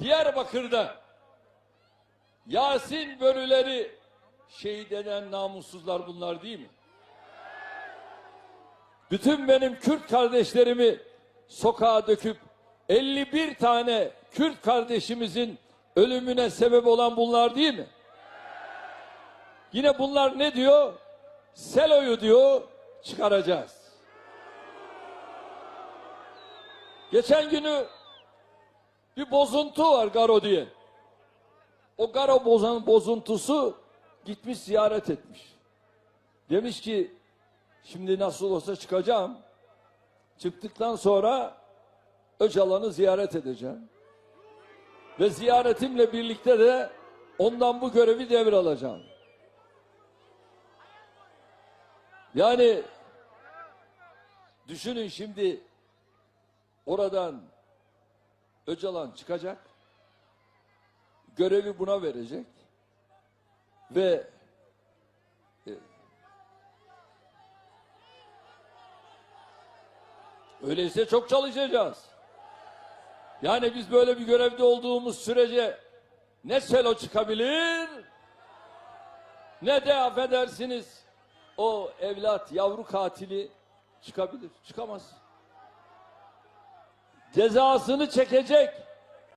Diyarbakır'da Yasin bölüleri şehit eden namussuzlar bunlar değil mi? Bütün benim Kürt kardeşlerimi sokağa döküp 51 tane Kürt kardeşimizin ölümüne sebep olan bunlar değil mi? Yine bunlar ne diyor? Selo'yu diyor çıkaracağız. Geçen günü bir bozuntu var Garo diye. O Garo bozan bozuntusu gitmiş ziyaret etmiş. Demiş ki şimdi nasıl olsa çıkacağım. Çıktıktan sonra Öcalan'ı ziyaret edeceğim. Ve ziyaretimle birlikte de ondan bu görevi devralacağım. Yani düşünün şimdi oradan Öcalan çıkacak. Görevi buna verecek. Ve e, öyleyse çok çalışacağız. Yani biz böyle bir görevde olduğumuz sürece ne selo çıkabilir ne de affedersiniz o evlat yavru katili çıkabilir. Çıkamaz. Cezasını çekecek.